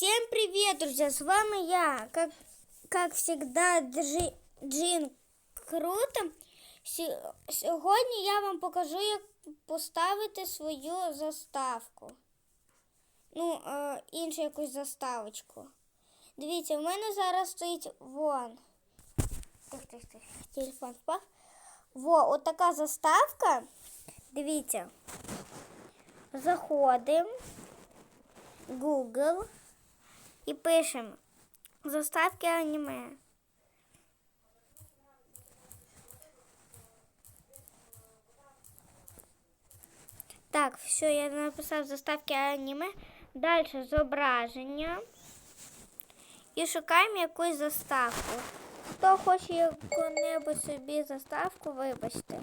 Всем привет, друзья! С вами я, как, как всегда, Джи, Джин Круто. Сьогодні я вам покажу, як поставити свою заставку. Ну, е, іншу якусь заставочку. Дивіться, в мене зараз стоїть вон. Тих, тих, тих. Телефон впав. Во, от така заставка. Дивіться. Заходимо. Google і пишемо заставки аніме. Так, все, я написав заставки аніме. Далі зображення. І шукаємо якусь заставку. Хто хоче яку-небудь собі заставку, вибачте.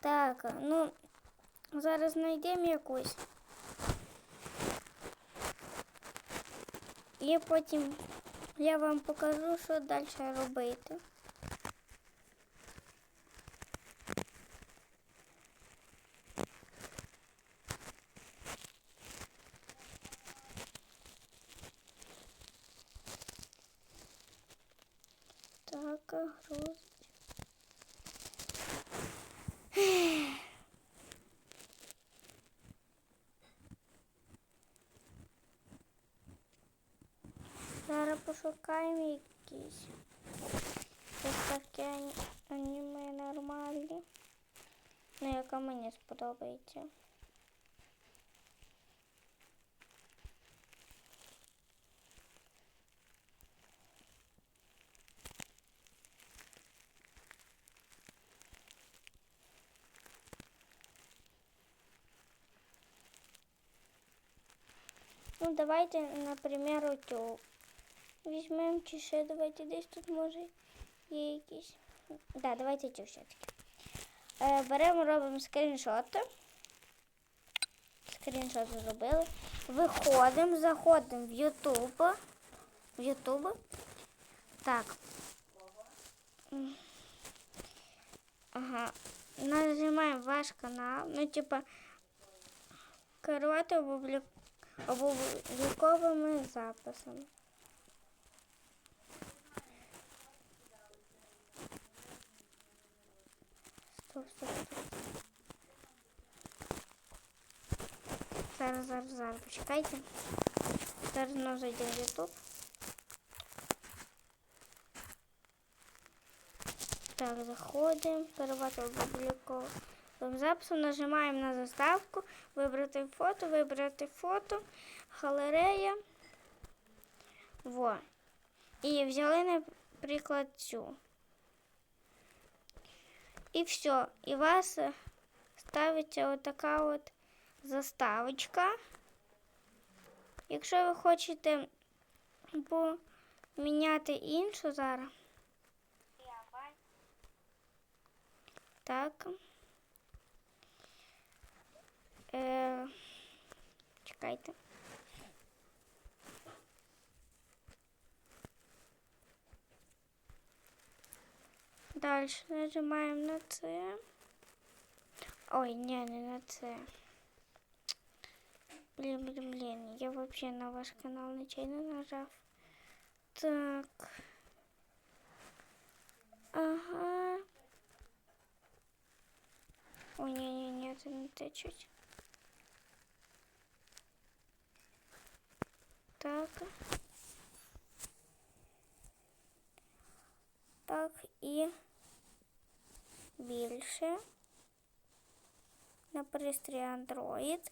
Так, ну, зараз знайдемо якусь. І потім я вам покажу, що далі робити. Так, груз. пошукаємо якісь. Заставки ані- аніме нормальні. Ну, яка мені сподобається. Ну, давайте, наприклад, отю. Візьмемо чи ще давайте десь тут може є якісь. Да, давайте цю все-таки. Е, беремо, робимо скріншот. Скріншот зробили. Виходимо, заходимо в YouTube. В YouTube. Так. Ага. Нажимаємо ваш канал. Ну, типа, керувати опублік... опубліковими записами. Стоп, стоп, стоп. Зараз, зараз, зараз, почекайте. Зараз знову зайдемо в YouTube. Так, заходимо, керувати опубліковим записом, нажимаємо на заставку, вибрати фото, вибрати фото, галерея. Во. І взяли, наприклад, цю. І все. І вас ставиться отака от заставочка. Якщо ви хочете поміняти іншу зараз. Так. Е, чекайте. Далі нажимаємо на це. Ой, ні, не на це. Блін, блін, блін. Я вообще на ваш канал нечайно нажав. Так. Ага. Ой, ні, ні, ні, це не те чуть. Так. Так, і більше на пристрій Android.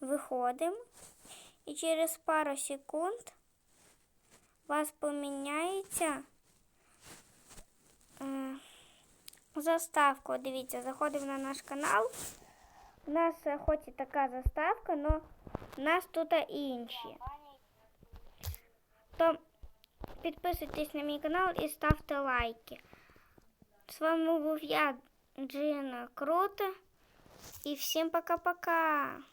Виходимо. І через пару секунд у вас поміняється е, заставку. Дивіться, заходимо на наш канал. У нас е, хоч і така заставка, але у нас тут інші. То підписуйтесь на мій канал і ставте лайки. З вами был я, Джина Круто. И всем пока-пока.